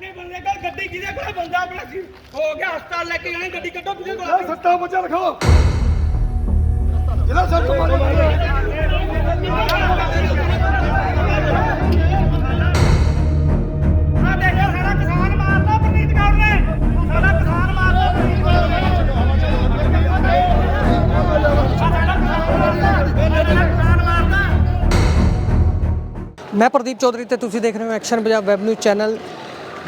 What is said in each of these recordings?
ਆਪਣੇ ਬੰਦੇ ਕੋਲ ਗੱਡੀ ਕਿਹਦੇ ਕੋਲ ਬੰਦਾ ਆਪਣਾ ਸੀ ਹੋ ਗਿਆ ਹਸਪਤਾਲ ਲੈ ਕੇ ਜਾਣੇ ਗੱਡੀ ਕੱਢੋ ਕਿਹਦੇ ਕੋਲ। ਆਪਣੀ? ਸੱਤਾ ਵਜੇ ਰੱਖੋ ਜਿਹੜਾ ਸੱਤ ਮਾਰੇ ਆ ਦੇਖੋ ਸਾਡਾ ਕਿਸਾਨ ਮਾਰਦਾ ਪ੍ਰਨੀਤ ਕੌਰ ਨੇ। ਸਾਡਾ ਕਿਸਾਨ ਮਾਰਦਾ ਪ੍ਰਨੀਤ ਕੌਰ ਨੇ। ਆ ਸਾਡਾ ਕਿਸਾਨ ਮਾਰਦਾ ਸਾਡਾ ਕਿਸਾਨ ਮਾਰਦਾ ਮੈਂ ਪ੍ਰਦੀਪ ਚੌਧਰੀ ਤੇ ਤੁਸੀਂ ਦੇਖ ਰਹੇ ਹੋ action Punjab web news channel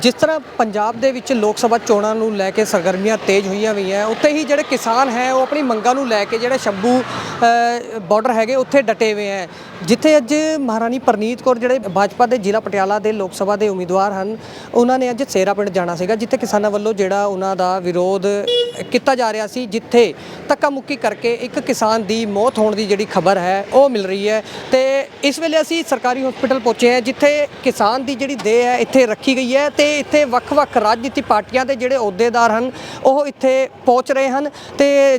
ਜਿਸ ਤਰ੍ਹਾਂ ਪੰਜਾਬ ਦੇ ਵਿੱਚ ਲੋਕ ਸਭਾ ਚੋਣਾਂ ਨੂੰ ਲੈ ਕੇ ਸਰਗਰਮੀਆਂ ਤੇਜ਼ ਹੋਈਆਂ ਹੋਈਆਂ ਉੱਥੇ ਹੀ ਜਿਹੜੇ ਕਿਸਾਨ ਹੈ ਉਹ ਆਪਣੀ ਮੰਗਾਂ ਨੂੰ ਲੈ ਕੇ ਜਿਹੜੇ ਸ਼ੰਭੂ ਬਾਰਡਰ ਹੈਗੇ, ਉੱਥੇ ਡਟੇ ਹੋਏ ਹੈ ਜਿੱਥੇ ਅੱਜ ਮਹਾਰਾਣੀ ਪਰਨੀਤ ਕੌਰ ਜਿਹੜੇ ਭਾਜਪਾ ਦੇ ਜ਼ਿਲ੍ਹਾ ਪਟਿਆਲਾ ਦੇ ਲੋਕ ਸਭਾ ਦੇ ਉਮੀਦਵਾਰ ਹਨ, ਉਹਨਾਂ ਨੇ ਅੱਜ ਸੇਰਾ ਪਿੰਡ ਜਾਣਾ ਸੀਗਾ, ਜਿੱਥੇ ਕਿਸਾਨਾਂ ਵੱਲੋਂ ਜਿਹੜਾ ਉਹਨਾਂ ਦਾ ਵਿਰੋਧ ਕੀਤਾ ਜਾ ਰਿਹਾ ਸੀ, ਜਿੱਥੇ ਧੱਕਾ ਮੁੱਕੀ ਕਰਕੇ ਇੱਕ ਕਿਸਾਨ ਦੀ ਮੌਤ ਹੋਣ ਦੀ ਜਿਹੜੀ ਖਬਰ ਹੈ, ਉਹ ਮਿਲ ਰਹੀ ਹੈ। ਤੇ ਇਸ ਵੇਲੇ ਅਸੀਂ ਸਰਕਾਰੀ ਹਸਪੀਟਲ ਪਹੁੰਚੇ ਹਾਂ, ਜਿੱਥੇ ਕਿਸਾਨ ਦੀ ਜਿਹੜੀ ਦੇਹ ਹੈ ਇੱਥੇ ਰੱਖੀ ਗਈ ਹੈ ਤੇ ਇੱਥੇ ਵੱਖ-ਵੱਖ ਰਾਜਨੀਤੀ ਪਾਰਟੀਆਂ ਦੇ ਜਿਹੜੇ ਅਹੁਦੇਦਾਰ ਹਨ, ਉਹ ਇੱਥੇ ਪਹੁੰਚ ਰਹੇ ਹਨ। ਤੇ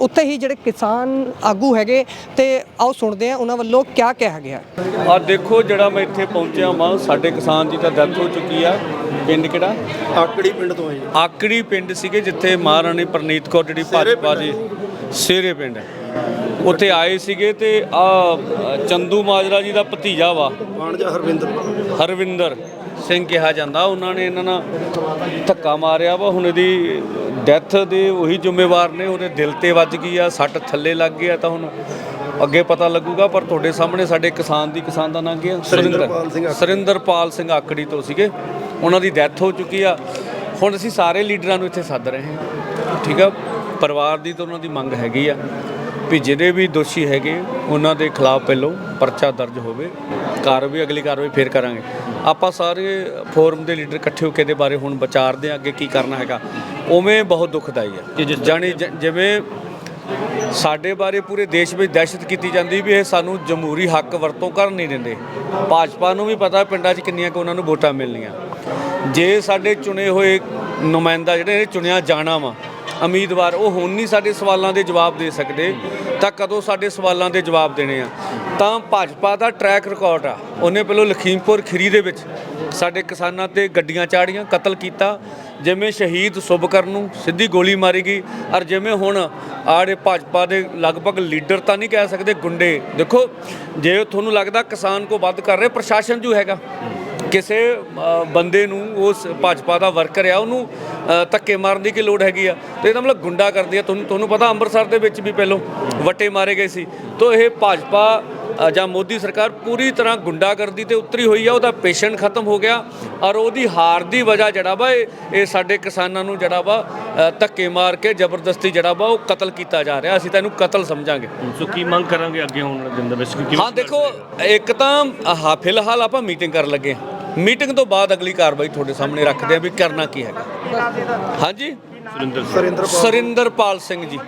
ਉੱਥੇ ਹੀ ਜਿਹੜੇ ਕਿਸਾਨ ਆਗੂ ਹੈਗੇ, ਤੇ ਆਓ ਸੁਣਦੇ ਹਾਂ ਉਹਨਾਂ ਵੱਲੋਂ ਕਿਆ ਕਿਹਾ ਗਿਆ? ਆ ਦੇਖੋ ਜਿਹੜਾ ਮੈਂ ਇੱਥੇ ਪਹੁੰਚਿਆ ਵਾਂ ਸਾਡੇ ਕਿਸਾਨ ਦੀ ਤਾਂ ਡੈਥ ਹੋ ਚੁੱਕੀ ਆ। ਪਿੰਡ ਕਿਹੜਾ? ਆਕੜੀ ਪਿੰਡ ਤੋਂ ਜੀ। ਆਕੜੀ ਪਿੰਡ ਸੀਗੇ ਜਿੱਥੇ ਮਹਾਰਾਣੀ ਪ੍ਰਨੀਤ ਕੌਰ ਜਿਹੜੀ ਭਾਜਪਾ ਦੀ ਸੇਰੇ ਪਿੰਡ। ਉੱਥੇ ਆਏ ਸੀਗੇ ਤੇ ਆ ਚੰਦੂ ਮਾਜਰਾ ਜੀ ਦਾ ਭਤੀਜਾ ਵਾ। ਪਾਣਜਾ ਹਰਵਿੰਦਰ ਹਰਵਿੰਦਰ ਸਿੰਘ ਕਿਹਾ ਜਾਂਦਾ ਉਹਨਾਂ ਨੇ ਇਹਨਾਂ ਨਾਲ ਧੱਕਾ ਮਾਰਿਆ ਵਾ। ਹੁਣ ਇਹਦੀ ਡੈਥ ਦੇ ਉਹੀ ਜ਼ਿੰਮੇਵਾਰ ਨੇ ਉਹਦੇ ਦਿਲ ਤੇ ਵੱਜ ਗਈ ਆ ਸੱਟ ਥੱਲੇ ਲੱਗ ਗਿਆ ਤਾਂ ਹੁਣ ਅੱਗੇ ਪਤਾ ਲੱਗੂਗਾ ਪਰ ਤੁਹਾਡੇ ਸਾਹਮਣੇ ਸਾਡੇ ਕਿਸਾਨ ਦੀ ਕਿਸਾਨ ਦਾ ਨਾਂ ਕੀ ਹੈ? ਸੁਰਿੰਦਰਪਾਲ ਸਿੰਘ ਆਕੜੀ। ਸੁਰਿੰਦਰਪਾਲ ਸਿੰਘ ਆਕੜੀ ਤੋਂ ਸੀਗੇ। ਉਹਨਾਂ ਦੀ ਡੈਥ ਹੋ ਚੁੱਕੀ ਆ। ਹੁਣ ਅਸੀਂ ਸਾਰੇ ਲੀਡਰਾਂ ਨੂੰ ਇੱਥੇ ਸੱਦ ਰਹੇ ਹਾਂ। ਠੀਕ ਆ? ਪਰਿਵਾਰ ਦੀ ਤਾਂ ਉਹਨਾਂ ਦੀ ਮੰਗ ਹੈਗੀ ਆ ਵੀ ਜਿਹੜੇ ਵੀ ਦੋਸ਼ੀ ਹੈਗੇ ਉਹਨਾਂ ਦੇ ਖਿਲਾਫ ਪਹਿਲੋਂ ਪਰਚਾ ਦਰਜ ਹੋਵੇ। ਕਾਰਵਾਈ ਅਗਲੀ ਕਾਰਵਾਈ ਫੇਰ ਕਰਾਂਗੇ। ਆਪਾਂ ਸਾਰੇ ਫੋਰਮ ਦੇ ਲੀਡਰ ਇਕੱਠੇ ਹੋ ਕੇ ਇਹਦੇ ਬਾਰੇ ਹੁਣ ਵਿਚਾਰਦੇ ਹਾਂ ਅੱਗੇ ਕੀ ਕਰਨਾ ਹੈਗਾ। ਉਵੇਂ ਬਹੁਤ ਦੁਖਦਾਈ ਹੈ ਕਿ ਜਿ- ਜਾਣੀ ਜ- ਜਿਵੇਂ ਸਾਡੇ ਬਾਰੇ ਪੂਰੇ ਦੇਸ਼ ਵਿੱਚ ਦਹਿਸ਼ਤ ਕੀਤੀ ਜਾਂਦੀ ਵੀ ਇਹ ਸਾਨੂੰ ਜਮਹੂਰੀ ਹੱਕ ਵਰਤੋਂ ਕਰਨ ਨਹੀਂ ਦਿੰਦੇ। ਭਾਜਪਾ ਨੂੰ ਵੀ ਪਤਾ ਪਿੰਡਾਂ 'ਚ ਕਿੰਨੀਆਂ ਕੁ ਉਹਨਾਂ ਨੂੰ ਵੋਟਾਂ ਮਿਲਣੀਆਂ। ਜੇ ਸਾਡੇ ਚੁਣੇ ਹੋਏ ਨੁਮਾਇੰਦਾ ਜਿਹੜੇ ਚੁਣਿਆ ਜਾਣਾ ਵਾ, ਉਮੀਦਵਾਰ ਉਹ ਹੁਣ ਨਹੀਂ ਸਾਡੇ ਸਵਾਲਾਂ ਦੇ ਜਵਾਬ ਦੇ ਸਕਦੇ। ਤਾਂ ਕਦੋਂ ਸਾਡੇ ਸਵਾਲਾਂ ਦੇ ਜਵਾਬ ਦੇਣੇ ਆ? ਤਾਂ ਭਾਜਪਾ ਦਾ ਟਰੈਕ ਰਿਕਾਰਡ ਆ। ਉਹਨੇ ਪਹਿਲਾਂ ਲਖੀਮਪੁਰ ਖੀਰੀ ਦੇ ਵਿੱਚ ਸਾਡੇ ਕਿਸਾਨਾਂ ਤੇ ਗੱਡੀਆਂ ਚਾੜੀਆਂ, ਕਤਲ ਕੀਤਾ। ਜਿਵੇਂ ਸ਼ਹੀਦ ਸੁਭਕਰ ਨੂੰ ਸਿੱਧੀ ਗੋਲੀ ਮਾਰੀ ਗਈ। ਔਰ ਜਿਵੇਂ ਹੁਣ ਆੜੇ ਭਾਜਪਾ ਦੇ ਲਗਭਗ ਲੀਡਰ ਤਾਂ ਨਹੀਂ ਕਹਿ ਸਕਦੇ, ਗੁੰਡੇ। ਦੇਖੋ, ਜੇ ਤੁਹਾਨੂੰ ਲੱਗਦਾ ਕਿਸਾਨ ਕੋ ਵੱਧ ਕਰ ਰਹੇ, ਪ੍ਰਸ਼ਾਸਨ ਜੋ ਹੈਗਾ। ਕਿਸੇ ਬੰਦੇ ਨੂੰ ਉਸ ਭਾਜਪਾ ਦਾ ਵਰਕਰ ਆ ਉਹਨੂੰ ਧੱਕੇ ਮਾਰਨ ਦੀ ਕੀ ਲੋੜ ਹੈਗੀ ਆ? ਤੇ ਇਹਦਾ ਮਤਲਬ ਗੁੰਡਾ ਕਰਦੀ ਆ। ਤੁਹਾਨੂੰ ਤੁਹਾਨੂੰ ਪਤਾ ਅੰਮ੍ਰਿਤਸਰ ਦੇ ਵਿੱਚ ਵੀ ਪਹਿਲੋਂ ਵੱਟੇ ਮਾਰੇ ਗਏ ਸੀ। ਤੋਂ ਇਹ ਭਾਜਪਾ ਜਾਂ ਮੋਦੀ ਸਰਕਾਰ ਪੂਰੀ ਤਰ੍ਹਾਂ ਗੁੰਡਾਗਰਦੀ ਤੇ ਉਤਰੀ ਹੋਈ ਆ ਉਹਦਾ ਪੇਸ਼ੈਂਟ ਖਤਮ ਹੋ ਗਿਆ ਔਰ ਉਹਦੀ ਹਾਰ ਦੀ ਵਜ੍ਹਾ ਜਿਹੜਾ ਵਾ ਇਹ ਸਾਡੇ ਕਿਸਾਨਾਂ ਨੂੰ ਜਿਹੜਾ ਵਾ ਧੱਕੇ ਮਾਰ ਕੇ ਜ਼ਬਰਦਸਤੀ ਜਿਹੜਾ ਵਾ ਉਹ ਕਤਲ ਕੀਤਾ ਜਾ ਰਿਹਾ। ਅਸੀਂ ਤਾਂ ਇਹਨੂੰ ਕਤਲ ਸਮਝਾਂਗੇ। ਸੋ ਕੀ ਮੰਗ ਕਰਾਂਗੇ ਅੱਗੇ ਵਾਲੇ ਦਿਨ ਦੇ ਵਿੱਚ? ਹਾਂ ਦੇਖੋ ਇੱਕ ਤਾਂ ਫਿਲਹਾਲ ਆਪਾਂ ਮੀਟਿੰਗ ਕਰਨ ਲੱਗੇ ਹਾਂ। ਮੀਟਿੰਗ ਤੋਂ ਬਾਅਦ ਅਗਲੀ ਕਾਰਵਾਈ ਤੁਹਾਡੇ ਸਾਹਮਣੇ ਰੱਖਦੇ ਹਾਂ ਵੀ ਕਰਨਾ ਕੀ ਹੈਗਾ। ਹਾਂਜੀ? ਸੁਰਿੰਦਰ ਸਰਿੰਦਰਪਾਲ ਸਿੰਘ ਜੀ।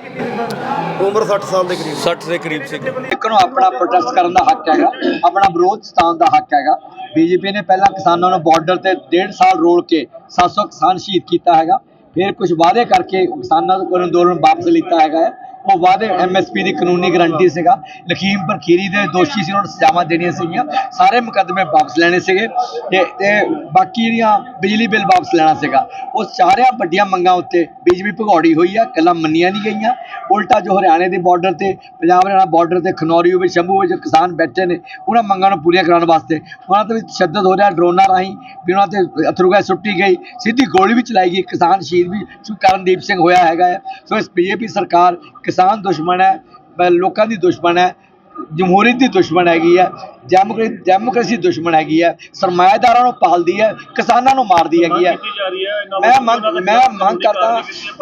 ਉਮਰ 60 ਸਾਲ ਦੇ ਕਰੀਬ। 60 ਦੇ ਕਰੀਬ ਸੀ। ਇੱਕ ਨੂੰ ਆਪਣਾ ਪ੍ਰੋਟੈਸਟ ਕਰਨ ਦਾ ਹੱਕ ਹੈਗਾ ਆਪਣਾ ਵਿਰੋਧ ਸਤਾਉਣ ਦਾ ਹੱਕ ਹੈਗਾ। ਬੀਜੇਪੀ ਨੇ ਪਹਿਲਾਂ ਕਿਸਾਨਾਂ ਨੂੰ ਬਾਰਡਰ ਤੇ ਡੇਢ ਸਾਲ ਰੋਲ ਕੇ 700 ਕਿਸਾਨ ਸ਼ਹੀਦ ਕੀਤਾ ਹੈਗਾ। ਫਿਰ ਕੁਝ ਵਾਅਦੇ ਕਰਕੇ ਕਿਸਾਨਾਂ ਕੋਲ ਅੰਦੋਲਨ ਵਾਪਸ ਲਿੱਤਾ ਹੈਗਾ ਹੈ। ਉਹ ਵਾਅਦੇ ਐਮਐਸਪੀ ਦੀ ਕਾਨੂੰਨੀ ਗਰੰਟੀ ਸੀਗਾ। ਲਖੀਮਪੁਰ ਖੀਰੀ ਦੇ ਦੋਸ਼ੀ ਸੀ, ਉਹਨਾਂ ਨੂੰ ਸਜ਼ਾਵਾਂ ਦੇਣੀਆਂ ਸੀਗੀਆਂ। ਸਾਰੇ ਮੁਕੱਦਮੇ ਵਾਪਸ ਲੈਣੇ ਸੀਗੇ ਤੇ ਤੇ ਬਾਕੀ ਜਿਹੜੀਆਂ ਬਿਜਲੀ ਬਿੱਲ ਵਾਪਸ ਲੈਣਾ ਸੀਗਾ, ਉਹ ਚਾਰਿਆਂ ਵੱਡੀਆਂ ਮੰਗਾਂ ਉੱਤੇ ਬੀਜੇਪੀ ਭਗੌੜੀ ਹੋਈ ਆ ਕੱਲਾ ਮੰਨੀਆਂ ਨਹੀਂ ਗਈਆਂ। ਉਲਟਾ ਜੋ ਹਰਿਆਣੇ ਦੇ ਬਾਰਡਰ ਤੇ, ਪੰਜਾਬ ਹਰਿਆਣਾ ਬਾਰਡਰ ਤੇ ਖਨੌਰੀ ਵਿੱਚ, ਸ਼ੰਭੂ ਵਿੱਚ ਕਿਸਾਨ ਬੈਠੇ ਨੇ, ਉਹਨਾਂ ਮੰਗਾਂ ਨੂੰ ਪੂਰੀਆਂ ਕਰਾਉਣ ਵਾਸਤੇ। ਉਹਨਾਂ ਤੇ ਵੀ ਹੋ ਰਿਹਾ ਡਰੋਨਾਂ ਰਾਹੀਂ, ਵੀ ਉਹਨਾਂ ਤੇ ਅਥਰੂ ਗੈਸ ਸੁੱਟੀ ਗਈ, ਸਿੱਧੀ ਗੋਲੀ ਵੀ ਚਲਾਈ ਗਈ। ਕਿਸਾਨ ਸ਼ਹੀਦ ਵੀ ਕਰਨਦੀਪ ਸਿੰਘ ਹੋਇਆ ਹੈਗਾ ਹੈ। ਸੋ ਇਸ ਬੀਜੇਪੀ ਸਰਕਾਰ ਕਿਸਾਨ ਦੁਸ਼ਮਣ ਹੈ ਲੋਕਾਂ ਦੀ ਦੁਸ਼ਮਣ ਹੈ ਜਮਹੂਰੀਅਤ ਦੀ ਦੁਸ਼ਮਣ ਹੈਗੀ ਹੈ ਡੈਮੋਕ੍ਰੇਸੀ ਦੁਸ਼ਮਣ ਹੈਗੀ ਹੈ ਸਰਮਾਏਦਾਰਾਂ ਨੂੰ ਪਾਲਦੀ ਹੈ ਕਿਸਾਨਾਂ ਨੂੰ ਮਾਰਦੀ ਹੈਗੀ ਹੈ। ਮੈਂ ਮੰਗ ਮੈਂ ਮੰਗ ਕਰਦਾ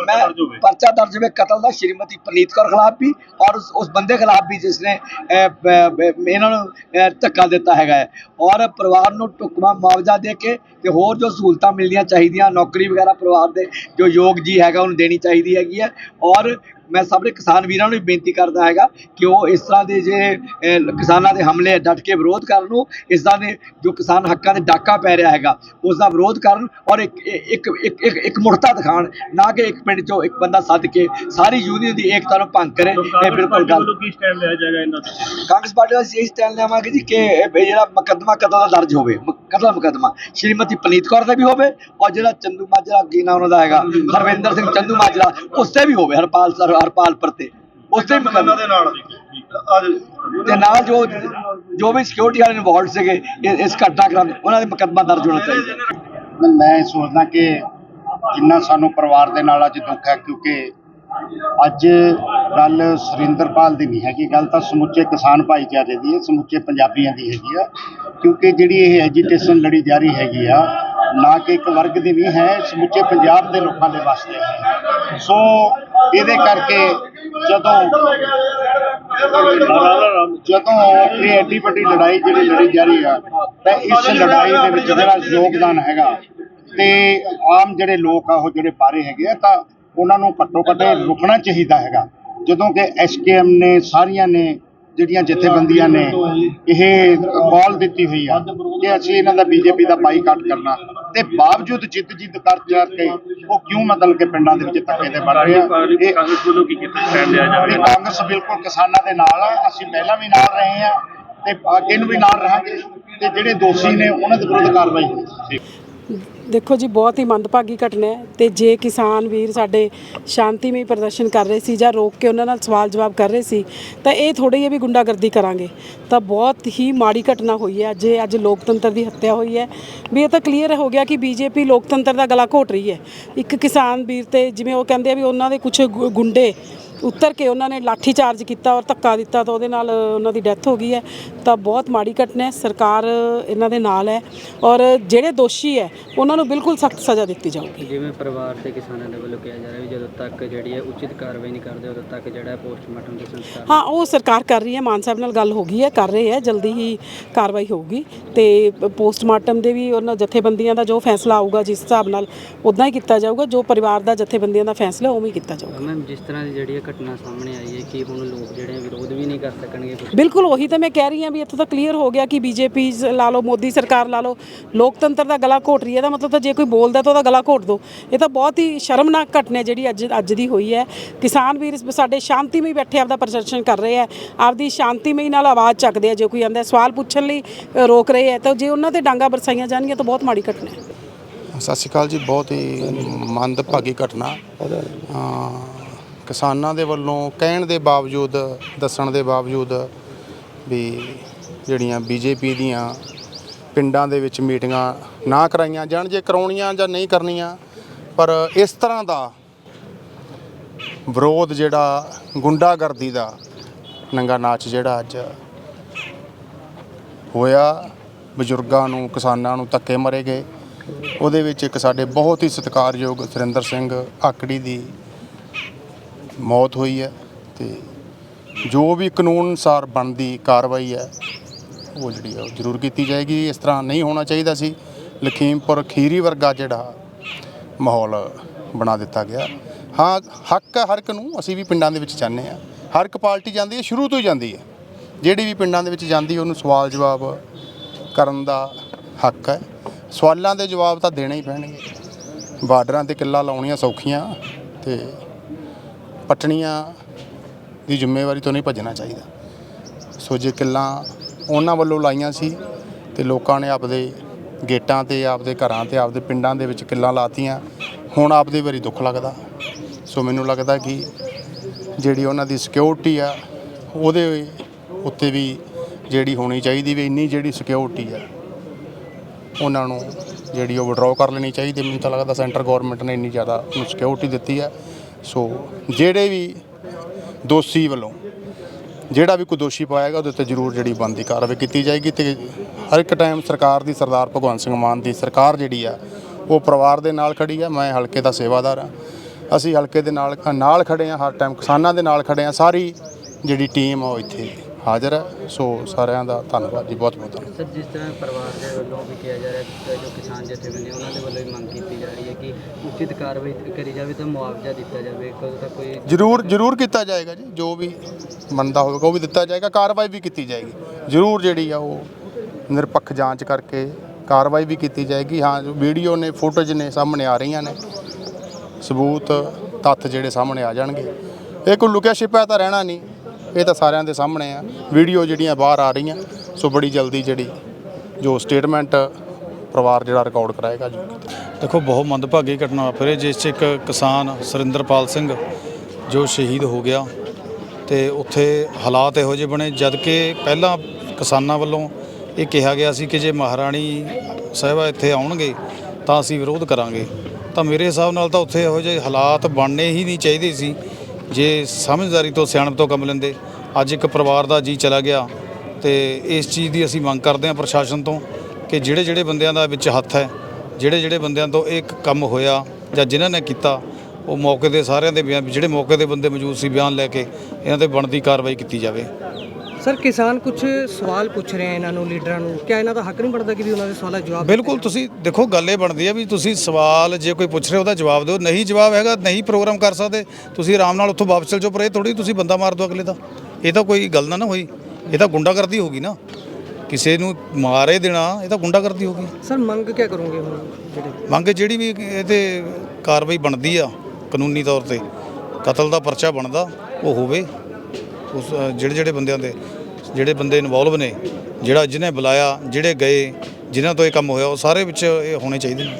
ਮੈਂ। ਪਰਚਾ ਦਰਜ ਹੋਵੇ ਕਤਲ ਦਾ ਸ਼੍ਰੀਮਤੀ ਪ੍ਰਨੀਤ ਕੌਰ ਖਿਲਾਫ ਵੀ ਔਰ ਉਸ ਬੰਦੇ ਖਿਲਾਫ ਵੀ ਜਿਸ ਨੇ ਇਹਨਾਂ ਨੂੰ ਧੱਕਾ ਦਿੱਤਾ ਹੈਗਾ ਹੈ। ਔਰ ਪਰਿਵਾਰ ਨੂੰ ਟੁਕਮਾ ਮੁਆਵਜ਼ਾ ਦੇ ਕੇ ਤੇ ਹੋਰ ਜੋ ਸਹੂਲਤਾਂ ਮਿਲਣੀਆਂ ਚਾਹੀਦੀਆਂ ਨੌਕਰੀ ਵਗੈਰਾ ਪਰਿਵਾਰ ਦੇ ਜੋ ਯੋਗ ਜੀ ਹੈਗਾ ਉਹਨੂੰ ਦੇਣੀ ਚਾਹੀਦੀ ਹੈਗੀ ਹੈ। ਔਰ ਮੈਂ ਸਾਰੇ ਕਿਸਾਨ ਵੀਰਾਂ ਨੂੰ ਵੀ ਬੇਨਤੀ ਕਰਦਾ ਹੈਗਾ ਕਿ ਉਹ ਇਸ ਤਰ੍ਹਾਂ ਦੇ ਅਹ, ਕਿਸਾਨਾਂ ਦੇ ਹਮਲੇ ਡਟ ਕੇ ਵਿਰੋਧ ਕਰਨ ਨੂੰ ਇਸ ਤਰ੍ਹਾਂ ਦੇ ਜੋ ਕਿਸਾਨ ਹੱਕਾਂ ਦੇ ਡਾਕਾ ਪੈ ਰਿਹਾ ਹੈਗਾ ਉਸ ਦਾ ਵਿਰੋਧ ਕਰਨ ਔਰ ਇੱਕ ਇੱਕ ਇੱਕ ਇੱਕ, ਮੁਰਤਾ ਦਿਖਾਣ ਨਾ ਕਿ ਇੱਕ ਪਿੰਡ ਚੋਂ ਇੱਕ ਬੰਦਾ ਸੱਦ ਕੇ ਸਾਰੀ ਯੂਨੀਅਨ ਦੀ ਏਕਤਾ ਨੂੰ ਭੰਗ ਕਰੇ ਇਹ ਬਿਲਕੁਲ ਗੱਲ ਵੱਲੋਂ ਕੀ ਸਟੈਂਡ ਲਿਆ ਜਾਏਗਾ ਇਹਨਾਂ ਤੇ? ਕਾਂਗਰਸ ਪਾਰਟੀ ਦਾ ਇਹ ਸਟੈਂਡ ਲਵਾਂਗੇ ਜੀ ਕਿ ਇਹ ਜਿਹੜਾ ਮੁਕੱਦਮਾ ਕਤਲ ਦਾ ਦਰਜ ਹੋਵੇ ਕਤਲ ਮੁਕੱਦਮਾ ਸ਼੍ਰੀਮਤੀ ਪਨੀਤ ਕੌਰ ਦਾ ਵੀ ਹੋਵੇ ਔਰ ਜਿਹੜਾ ਚੰਦੂ ਮਾਜਰਾ ਕੀ ਨਾਮ ਉਹਨਾਂ ਦਾ ਹੈਗਾ ਹਰਵਿੰਦਰ ਸਿੰਘ ਚੰਦੂ ਮਾਜਰਾ ਉਸ ਤੇ ਵੀ ਹੋਵੇ ਹਰਪਾਲ ਸਰ ਹਰਪਾਲ ਪਰ ਤੇ ਉਸ ਮੁਕੱਦਮਾ ਦੇ ਨਾਲ ਤੇ ਨਾਲ ਜੋ ਜੋ ਵੀ ਸਿਕਿਉਰਿਟੀ ਵਾਲੇ ਇਨਵੋਲਡ ਸੀਗੇ ਇਸ ਘਟਨਾਕ੍ਰਮ ਦੇ, ਉਹਨਾਂ ਦੇ ਮੁਕੱਦਮਾ ਦਰਜ ਹੋਣਾ ਚਾਹੀਦਾ। ਮੈਂ ਇਹ ਸੋਚਦਾ ਕਿ ਜਿੰਨਾ ਸਾਨੂੰ ਪਰਿਵਾਰ ਦੇ ਨਾਲ ਅੱਜ ਦੁੱਖ ਹੈ ਕਿਉਂਕਿ ਅੱਜ ਗੱਲ ਸੁਰਿੰਦਰਪਾਲ ਦੀ ਨਹੀਂ ਹੈਗੀ। ਗੱਲ ਤਾਂ ਸਮੁੱਚੇ ਕਿਸਾਨ ਭਾਈਚਾਰੇ ਦੀ ਹੈ ਸਮੁੱਚੇ ਪੰਜਾਬੀਆਂ ਦੀ ਹੈਗੀ ਆ। ਕਿਉਂਕਿ ਜਿਹੜੀ ਇਹ ਐਜੀਟੇਸ਼ਨ ਲੜੀ ਜਾ ਰਹੀ ਹੈਗੀ ਆ ਨਾ ਕਿ ਇੱਕ ਵਰਗ ਦੀ ਨਹੀਂ ਹੈ ਸਮੁੱਚੇ ਪੰਜਾਬ ਦੇ ਲੋਕਾਂ ਦੇ ਵਾਸਤੇ ਹੈ। ਸੋ ਇਹਦੇ ਕਰਕੇ ਜਦੋਂ ਜਦੋਂ ਇਹ ਐਡੀ ਵੱਡੀ ਲੜਾਈ ਜਿਹੜੀ ਲੜੀ ਜਾ ਰਹੀ ਆ, ਤਾਂ ਇਸ ਲੜਾਈ ਦੇ ਵਿੱਚ ਜਿਹੜਾ ਯੋਗਦਾਨ ਹੈਗਾ ਤੇ ਆਮ ਜਿਹੜੇ ਲੋਕ ਆ, ਉਹ ਜਿਹੜੇ ਬਾਰੇ ਹੈਗੇ ਆ, ਤਾਂ ਉਹਨਾਂ ਨੂੰ ਘੱਟੋ ਘੱਟ ਰੁਕਣਾ ਚਾਹੀਦਾ ਹੈਗਾ। ਜਦੋਂ ਕਿ ਐਸਕੇਐਮ ਨੇ, ਸਾਰੀਆਂ ਨੇ, ਜਿਹੜੀਆਂ ਜਥੇਬੰਦੀਆਂ ਨੇ, ਇਹ ਕਾਲ ਦਿੱਤੀ ਹੋਈ ਆ ਕਿ ਅਸੀਂ ਇਹਨਾਂ ਦਾ ਬੀਜੇਪੀ ਦਾ ਬਾਈਕਾਟ ਕਰਨਾ। ਤੇ ਬਾਵਜੂਦ ਜਿੱਦ ਜਿੱਦ ਕਰ ਕਰਕੇ ਉਹ ਕਿਉਂ ਮਤਲਬ ਕਿ ਪਿੰਡਾਂ ਦੇ ਵਿੱਚ ਧੱਕੇ ਤੇ ਬਣ ਰਹੇ? ਆ ਇਹ ਕਾਂਗਰਸ ਵੱਲੋਂ ਕੀ ਕੀਤਾ? ਸਟੈਂਡ ਲਿਆ ਤੇ ਜਾਵੇਗਾ ਕਾਂਗਰਸ ਬਿਲਕੁਲ ਕਿਸਾਨਾਂ ਦੇ ਨਾਲ ਆ। ਅਸੀਂ ਪਹਿਲਾਂ ਵੀ ਨਾਲ ਰਹੇ ਆ ਤੇ ਅੱਗੇ ਨੂੰ ਵੀ ਨਾਲ ਰਹਾਂਗੇ ਤੇ ਜਿਹੜੇ ਦੋਸ਼ੀ ਨੇ ਉਹਨਾਂ ਦੇ ਵਿਰੁੱਧ ਕਾਰਵਾਈ ਹੋਣੀ ਦੇਖੋ ਜੀ, ਬਹੁਤ ਹੀ ਮੰਦਭਾਗੀ ਘਟਨਾ ਹੈ ਤੇ ਜੇ ਕਿਸਾਨ ਵੀਰ ਸਾਡੇ ਸ਼ਾਂਤੀਮਈ ਪ੍ਰਦਰਸ਼ਨ ਕਰ ਰਹੇ ਸੀ ਜਾਂ ਰੋਕ ਕੇ ਉਹਨਾਂ ਨਾਲ ਸਵਾਲ ਜਵਾਬ ਕਰ ਰਹੇ ਸੀ, ਤਾਂ ਇਹ ਥੋੜੀ ਜਿਹੀ ਵੀ ਗੁੰਡਾਗਰਦੀ ਕਰਾਂਗੇ। ਤਾਂ ਬਹੁਤ ਹੀ ਮਾੜੀ ਘਟਨਾ ਹੋਈ ਹੈ। ਜੇ ਅੱਜ ਲੋਕਤੰਤਰ ਦੀ ਹੱਤਿਆ ਹੋਈ ਹੈ। ਵੀ ਇਹ ਤਾਂ ਕਲੀਅਰ ਹੋ ਗਿਆ ਕਿ ਬੀਜੇਪੀ ਲੋਕਤੰਤਰ ਦਾ ਗਲਾ ਘੋਟ ਰਹੀ ਹੈ। ਇੱਕ ਕਿਸਾਨ ਵੀਰ ਤੇ ਜਿਵੇਂ ਉਹ ਕਹਿੰਦੇ ਆ ਵੀ ਉਹਨਾਂ ਦੇ ਕੁਝ ਗੁੰਡੇ ਉੱਤਰ ਕੇ ਉਹਨਾਂ ਨੇ ਲਾਠੀ ਚਾਰਜ ਕੀਤਾ ਔਰ ਧੱਕਾ ਦਿੱਤਾ ਤਾਂ ਉਹਦੇ ਨਾਲ ਉਹਨਾਂ ਦੀ ਡੈਥ ਹੋ ਗਈ ਹੈ। ਤਾਂ ਬਹੁਤ ਮਾੜੀ ਘਟਨਾ ਹੈ। ਸਰਕਾਰ ਇਹਨਾਂ ਦੇ ਨਾਲ ਹੈ ਔਰ ਜਿਹੜੇ ਦੋਸ਼ੀ ਹੈ ਉਹਨਾਂ ਨੂੰ ਬਿਲਕੁਲ ਸਖਤ ਸਜ਼ਾ ਦਿੱਤੀ ਜਾਊਗੀ। ਜਿਵੇਂ ਪਰਿਵਾਰ ਤੇ ਕਿਸਾਨਾਂ ਦੇ ਵੱਲੋਂ ਕਿਹਾ ਜਾ ਰਿਹਾ ਵੀ ਜਦੋਂ ਤੱਕ ਜਿਹੜੀ ਹੈ ਉਚਿਤ ਕਾਰਵਾਈ ਨਹੀਂ ਕਰਦੇ ਉਦੋਂ ਤੱਕ ਜਿਹੜਾ ਹੈ ਪੋਸਟਮਾਰਟਮ ਦੇ ਸੰਸਕਾਰ ਹਾਂ ਉਹ ਸਰਕਾਰ ਕਰ ਰਹੀ ਹੈ। ਮਾਨ ਸਾਹਿਬ ਨਾਲ ਗੱਲ ਹੋ ਗਈ ਹੈ ਕਰ ਰਹੇ ਹੈ। ਜਲਦੀ ਹੀ ਕਾਰਵਾਈ ਹੋਊਗੀ। ਤੇ ਪੋਸਟਮਾਰਟਮ ਦੇ ਵੀ ਉਹਨਾਂ ਜਥੇਬੰਦੀਆਂ ਦਾ ਜੋ ਫੈਸਲਾ ਆਊਗਾ ਜਿਸ ਹਿਸਾਬ ਨਾਲ ਉਦਾਂ ਹੀ ਕੀਤਾ ਜਾਊਗਾ ਜੋ ਪਰਿਵਾਰ ਦਾ ਜਥੇਬੰਦੀਆਂ ਦਾ ਫੈਸਲਾ ਉਵੇਂ ਹੀ ਕੀਤਾ ਜਾਊਗਾ। ਮੈਮ ਜਿਸ ਤਰ੍ਹਾਂ ਦੀ ਜਿਹੜੀ ਇਹ ਘਟਨਾ ਸਾਹਮਣੇ ਆਈ ਹੈ ਕਿ ਹੁਣ ਲੋਕ ਜਿਹੜੇ ਆ ਵਿਰੋਧ ਵੀ ਨਹੀਂ ਕਰ ਸਕਣਗੇ ਬਿਲਕੁਲ ਉਹੀ ਤਾਂ ਮੈਂ ਕਹਿ ਰਹੀ ਹਾਂ ਵੀ ਇੱਥੋਂ ਤਾਂ ਕਲੀਅਰ ਹੋ ਗਿਆ ਕਿ ਬੀਜੇਪੀ ਲਾ ਲਓ ਮੋਦੀ ਸਰਕਾਰ ਲਾ ਲਓ ਲੋਕਤੰਤਰ ਦਾ ਗਲਾ ਘੋਟ ਰਹੀ ਹੈ। ਦਾ ਮਤਲਬ ਤਾਂ ਜੇ ਕੋਈ ਬੋਲਦਾ ਤਾਂ ਉਹਦਾ ਗਲਾ ਘੋਟ ਦਿਓ ਇਹ ਤਾਂ ਬਹੁਤ ਹੀ ਸ਼ਰਮਨਾਕ ਘਟਨਾ ਜਿਹੜੀ ਅੱਜ ਅੱਜ ਦੀ ਹੋਈ ਹੈ। ਕਿਸਾਨ ਵੀਰ ਸਾਡੇ ਸ਼ਾਂਤੀਮਈ ਬੈਠੇ ਆਪਦਾ ਪ੍ਰਦਰਸ਼ਨ ਕਰ ਰਹੇ ਹੈ। ਆਪਦੀ ਸ਼ਾਂਤੀਮਈ ਨਾਲ ਆਵਾਜ਼ ਚੱਕਦੇ ਆ ਜੇ ਕੋਈ ਆਂਦਾ ਸਵਾਲ ਪੁੱਛਣ ਲਈ ਰੋਕ ਰਹੇ ਹੈ ਤਾਂ ਜੇ ਉਹਨਾਂ ਤੇ ਡਾਂਗਾ ਬਰਸਾਈਆਂ ਜਾਣਗੀਆਂ ਤਾਂ ਬਹੁਤ ਮਾੜੀ ਘਟਨਾ ਹੈ। ਸਤਿ ਸ਼੍ਰੀ ਅਕਾਲ ਜੀ ਬਹੁਤ ਹੀ ਮੰਦਭਾਗੀ ਘਟਨਾ। ਕਿਸਾਨਾਂ ਦੇ ਵੱਲੋਂ ਕਹਿਣ ਦੇ ਬਾਵਜੂਦ, ਦੱਸਣ ਦੇ ਬਾਵਜੂਦ ਵੀ ਜਿਹੜੀਆਂ ਬੀਜੇਪੀ ਦੀਆਂ ਪਿੰਡਾਂ ਦੇ ਵਿੱਚ ਮੀਟਿੰਗਾਂ ਨਾ ਕਰਾਈਆਂ ਜਾਣ, ਜੇ ਕਰਾਉਣੀਆਂ ਜਾਂ ਨਹੀਂ ਕਰਨੀਆਂ, ਪਰ ਇਸ ਤਰ੍ਹਾਂ ਦਾ ਵਿਰੋਧ ਜਿਹੜਾ ਗੁੰਡਾਗਰਦੀ ਦਾ ਨੰਗਾ ਨਾਚ ਜਿਹੜਾ ਅੱਜ ਹੋਇਆ, ਬਜ਼ੁਰਗਾਂ ਨੂੰ, ਕਿਸਾਨਾਂ ਨੂੰ ਧੱਕੇ ਮਰੇ ਗਏ। ਉਹਦੇ ਵਿੱਚ ਇੱਕ ਸਾਡੇ ਬਹੁਤ ਹੀ ਸਤਿਕਾਰਯੋਗ ਸੁਰਿੰਦਰ ਸਿੰਘ ਆਕੜੀ ਦੀ ਮੌਤ ਹੋਈ ਹੈ ਤੇ ਜੋ ਵੀ ਕਾਨੂੰਨ ਅਨੁਸਾਰ ਬਣਦੀ ਕਾਰਵਾਈ ਹੈ, ਉਹ ਜਿਹੜੀ ਹੈ ਉਹ ਜ਼ਰੂਰ ਕੀਤੀ ਜਾਏਗੀ। ਇਸ ਤਰ੍ਹਾਂ ਨਹੀਂ ਹੋਣਾ ਚਾਹੀਦਾ ਸੀ। ਲਖੀਮਪੁਰ ਖੀਰੀ ਵਰਗਾ ਜਿਹੜਾ ਮਾਹੌਲ ਬਣਾ ਦਿੱਤਾ ਗਿਆ। ਹਾਂ, ਹੱਕ ਹੈ ਹਰ ਇੱਕ ਨੂੰ। ਅਸੀਂ ਵੀ ਪਿੰਡਾਂ ਦੇ ਵਿੱਚ ਚਾਹੁੰਦੇ ਆ ਹਰ ਇੱਕ ਪਾਰਟੀ ਜਾਂਦੀ ਹੈ, ਸ਼ੁਰੂ ਤੋਂ ਹੀ ਜਾਂਦੀ ਹੈ। ਜਿਹੜੀ ਵੀ ਪਿੰਡਾਂ ਦੇ ਵਿੱਚ ਜਾਂਦੀ, ਉਹਨੂੰ ਸਵਾਲ ਜਵਾਬ ਕਰਨ ਦਾ ਹੱਕ ਹੈ। ਸਵਾਲਾਂ ਦੇ ਜਵਾਬ ਤਾਂ ਦੇਣੇ ਹੀ ਪੈਣਗੇ। ਬਾਰਡਰਾਂ ਤੇ ਕਿੱਲਾ ਲਾਉਣੀਆਂ ਸੌਖੀਆਂ ਤੇ ਪਟਣੀਆਂ ਦੀ ਜ਼ਿੰਮੇਵਾਰੀ ਤੋਂ ਨਹੀਂ ਭੱਜਣਾ ਚਾਹੀਦਾ। ਸੋ ਜੇ ਕਿੱਲਾਂ ਉਹਨਾਂ ਵੱਲੋਂ ਲਾਈਆਂ ਸੀ ਤੇ ਲੋਕਾਂ ਨੇ ਆਪਦੇ ਗੇਟਾਂ ਤੇ, ਆਪਦੇ ਘਰਾਂ ਤੇ, ਆਪਦੇ ਪਿੰਡਾਂ ਦੇ ਵਿੱਚ ਕਿੱਲਾਂ ਲਾਤੀਆਂ, ਹੁਣ ਆਪਦੇ ਵਾਰੀ ਦੁੱਖ ਲੱਗਦਾ। ਸੋ ਮੈਨੂੰ ਲੱਗਦਾ ਕਿ ਜਿਹੜੀ ਉਹਨਾਂ ਦੀ ਸਿਕਿਉਰਿਟੀ ਆ, ਉਹਦੇ ਉੱਤੇ ਵੀ ਜਿਹੜੀ ਹੋਣੀ ਚਾਹੀਦੀ ਵੀ ਇੰਨੀ ਜਿਹੜੀ ਸਿਕਿਉਰਿਟੀ ਆ, ਉਹਨਾਂ ਨੂੰ ਜਿਹੜੀ ਉਹ ਵਿਡਰਾਅ ਕਰ ਲੈਣੀ ਚਾਹੀਦੀ। ਮੈਨੂੰ ਤਾਂ ਲੱਗਦਾ ਸੈਂਟਰ ਗਵਰਨਮੈਂਟ ਨੇ ਇੰਨੀ ਜ਼ਿਆਦਾ ਉਹਨੂੰ ਸਿਕਿਉਰਿਟੀ ਦਿੱਤੀ ਹੈ ਸੋ ਜਿਹੜੇ ਵੀ ਦੋਸ਼ੀ ਵੱਲੋਂ ਜਿਹੜਾ ਵੀ ਕੋਈ ਦੋਸ਼ੀ ਪਾਏਗਾ ਉਹਦੇ ਉੱਤੇ ਜ਼ਰੂਰ ਜਿਹੜੀ ਬਣਦੀ ਕਾਰਵਾਈ ਕੀਤੀ ਜਾਏਗੀ ਤੇ ਹਰ ਇੱਕ ਟਾਈਮ ਸਰਕਾਰ ਦੀ ਸਰਦਾਰ ਭਗਵੰਤ ਸਿੰਘ ਮਾਨ ਦੀ ਸਰਕਾਰ ਜਿਹੜੀ ਆ, ਉਹ ਪਰਿਵਾਰ ਦੇ ਨਾਲ ਖੜੀ ਆ, ਮੈਂ ਹਲਕੇ ਦਾ ਸੇਵਾਦਾਰ ਆ। ਅਸੀਂ ਹਲਕੇ ਦੇ ਨਾਲ ਨਾਲ ਖੜੇ ਆ, ਹਰ ਟਾਈਮ ਕਿਸਾਨਾਂ ਦੇ ਨਾਲ ਖੜੇ ਆ, ਸਾਰੀ ਜਿਹੜੀ ਟੀਮ ਆ, ਉਹ ਇੱਥੇ ਹਾਜ਼ਰ ਹੈ ਸੋ ਸਾਰਿਆਂ ਦਾ ਧੰਨਵਾਦ ਜੀ ਬਹੁਤ ਬਹੁਤ ਧੰਨਵਾਦ। ਸਰ, ਜਿਸ ਤਰ੍ਹਾਂ ਪਰਿਵਾਰ ਦੇ ਵੱਲੋਂ ਵੀ ਕਿਹਾ ਜਾ ਰਿਹਾ ਜੋ ਕਿਸਾਨ ਜਥੇਬੰਦੀਆਂ ਉਹਨਾਂ ਦੇ ਵੱਲੋਂ ਵੀ ਮੰਗ ਕੀਤੀ ਕਿ ਉਚਿਤ ਕਾਰਵਾਈ ਕਰੀ ਜਾਵੇ ਤਾਂ ਮੁਆਵਜ਼ਾ ਦਿੱਤਾ ਜਾਵੇ, ਕਦੋਂ ਤੱਕ ਕੋਈ ਜ਼ਰੂਰ ਜ਼ਰੂਰ ਕੀਤਾ ਜਾਏਗਾ ਜੀ, ਜੋ ਵੀ ਮੰਨਦਾ ਹੋਵੇਗਾ ਉਹ ਵੀ ਦਿੱਤਾ ਜਾਏਗਾ, ਕਾਰਵਾਈ ਵੀ ਕੀਤੀ ਜਾਏਗੀ। ਜ਼ਰੂਰ ਜਿਹੜੀ ਆ ਉਹ ਨਿਰਪੱਖ ਜਾਂਚ ਕਰਕੇ ਕਾਰਵਾਈ ਵੀ ਕੀਤੀ ਜਾਏਗੀ। ਹਾਂ, ਜੋ ਵੀਡੀਓ ਨੇ, ਫੋਟੋਜ਼ ਨੇ ਸਾਹਮਣੇ ਆ ਰਹੀਆਂ ਨੇ, ਸਬੂਤ, ਤੱਥ ਜਿਹੜੇ ਸਾਹਮਣੇ ਆ ਜਾਣਗੇ। ਇਹ ਕੋਈ ਲੁਕਿਆ ਛਿਪਿਆ ਤਾਂ ਰਹਿਣਾ ਨਹੀਂ, ਇਹ ਤਾਂ ਸਾਰਿਆਂ ਦੇ ਸਾਹਮਣੇ ਆ। ਵੀਡੀਓ ਜਿਹੜੀਆਂ ਬਾਹਰ ਆ ਰਹੀਆਂ, ਸੋ ਬੜੀ ਜਲਦੀ ਜਿਹੜੀ ਜੋ ਸਟੇਟਮੈਂਟ ਪਰਿਵਾਰ ਜਿਹੜਾ ਰਿਕਾਰਡ ਕਰਾਏਗਾ, ਜੀ ਦੇਖੋ, ਬਹੁਤ ਮੰਦਭਾਗੀ ਘਟਨਾ ਵਾਪਰੀ, ਜਿਸ 'ਚ ਇੱਕ ਕਿਸਾਨ ਸੁਰਿੰਦਰਪਾਲ ਸਿੰਘ, ਜੋ ਸ਼ਹੀਦ ਹੋ ਗਿਆ ਤੇ ਉੱਥੇ ਹਾਲਾਤ ਇਹੋ ਜਿਹੇ ਬਣੇ ਜਦ ਕਿ ਪਹਿਲਾਂ ਕਿਸਾਨਾਂ ਵੱਲੋਂ ਇਹ ਕਿਹਾ ਗਿਆ ਸੀ ਕਿ ਜੇ ਮਹਾਰਾਣੀ ਸਾਹਿਬਾ ਇੱਥੇ ਆਉਣਗੇ, ਤਾਂ ਅਸੀਂ ਵਿਰੋਧ ਕਰਾਂਗੇ। ਤਾਂ ਮੇਰੇ ਹਿਸਾਬ ਨਾਲ ਤਾਂ ਉੱਥੇ ਇਹੋ ਜਿਹੇ ਹਾਲਾਤ ਬਣਨੇ ਹੀ ਨਹੀਂ ਚਾਹੀਦੇ ਸੀ, ਜੇ ਸਮਝਦਾਰੀ ਤੋਂ ਸਿਆਣਪ ਤੋਂ ਕੰਮ ਲੈਂਦੇ। ਅੱਜ ਇੱਕ ਪਰਿਵਾਰ ਦਾ ਜੀ ਚਲਾ ਗਿਆ ਤੇ ਇਸ ਚੀਜ਼ ਦੀ ਅਸੀਂ ਮੰਗ ਕਰਦੇ ਹਾਂ ਪ੍ਰਸ਼ਾਸਨ ਤੋਂ ਕਿ ਜਿਹੜੇ ਜਿਹੜੇ ਬੰਦਿਆਂ ਦਾ ਵਿੱਚ ਹੱਥ ਹੈ ਜਿਹੜੇ ਜਿਹੜੇ ਬੰਦਿਆਂ ਤੋਂ ਇਹ ਕੰਮ ਹੋਇਆ ਜਾਂ ਜਿਨ੍ਹਾਂ ਨੇ ਕੀਤਾ ਉਹ ਮੌਕੇ ਦੇ ਸਾਰਿਆਂ ਦੇ ਬਿਆਨ ਜਿਹੜੇ ਮੌਕੇ ਦੇ ਬੰਦੇ ਮੌਜੂਦ ਸੀ ਬਿਆਨ ਲੈ ਕੇ ਇਹਨਾਂ ਤੇ ਬਣਦੀ ਕਾਰਵਾਈ ਕੀਤੀ ਜਾਵੇ। ਸਰ ਕਿਸਾਨ ਕੁਝ ਸਵਾਲ ਪੁੱਛ ਰਹੇ ਆ ਇਹਨਾਂ ਨੂੰ ਲੀਡਰਾਂ ਨੂੰ। ਕਿਆ ਇਹਨਾਂ ਦਾ ਹੱਕ ਨਹੀਂ ਬਣਦਾ ਕਿ ਵੀ ਉਹਨਾਂ ਦੇ ਸਵਾਲਾਂ ਦਾ ਜਵਾਬ ਬਿਲਕੁਲ ਤੁਸੀਂ ਦੇਖੋ ਗੱਲ ਇਹ ਬਣਦੀ ਹੈ ਵੀ ਤੁਸੀਂ ਸਵਾਲ ਜੇ ਕੋਈ ਪੁੱਛ ਰਿਹਾ ਉਹਦਾ ਜਵਾਬ ਦਿਓ। ਨਹੀਂ ਜਵਾਬ ਹੈਗਾ ਨਹੀਂ ਪ੍ਰੋਗਰਾਮ ਕਰ ਸਕਦੇ। ਤੁਸੀਂ ਆਰਾਮ ਨਾਲ ਉੱਥੋਂ ਵਾਪਸ ਚਲ ਜਾਓ ਪਰ ਇਹ ਥੋੜੀ ਤੁਸੀਂ ਬੰਦਾ ਮਾਰ ਦਿਓ ਅਗਲੇ ਦਾ। ਇਹ ਤਾਂ ਕੋਈ ਗੱਲ ਨਾ ਨਾ ਹੋਈ। ਇਹ ਤਾਂ ਗੁੰਡਾਗਰਦੀ ਹੋਗੀ ਨਾ। ਕਿਸੇ ਨੂੰ ਮਾਰੇ ਦੇਣਾ ਇਹ ਤਾਂ ਗੁੰਡਾਗਰਦੀ ਹੋਗੀ ਸਰ ਮੰਗ ਕਿਆ ਕਰੋਗੇ ਹੁਣ ਜਿਹੜੇ? ਮੰਗ ਜਿਹੜੀ ਵੀ ਇਹ ਤੇ ਕਾਰਵਾਈ ਬਣਦੀ ਆ ਕਾਨੂੰਨੀ ਤੌਰ ਤੇ ਕਤਲ ਦਾ ਪਰਚਾ ਬਣਦਾ ਉਹ ਹੋਵੇ ਉਸ ਜਿਹੜੇ ਜਿਹੜੇ ਬੰਦਿਆਂ ਦੇ ਜਿਹੜੇ ਬੰਦੇ ਇਨਵੋਲਵ ਨੇ ਜਿਹੜਾ ਜਿਹਨੇ ਬੁਲਾਇਆ ਜਿਹੜੇ ਗਏ ਜਿਨ੍ਹਾਂ ਤੋਂ ਇਹ ਕੰਮ ਹੋਇਆ ਉਹ ਸਾਰੇ ਵਿੱਚ ਇਹ ਹੋਣੇ ਚਾਹੀਦੇ ਨੇ।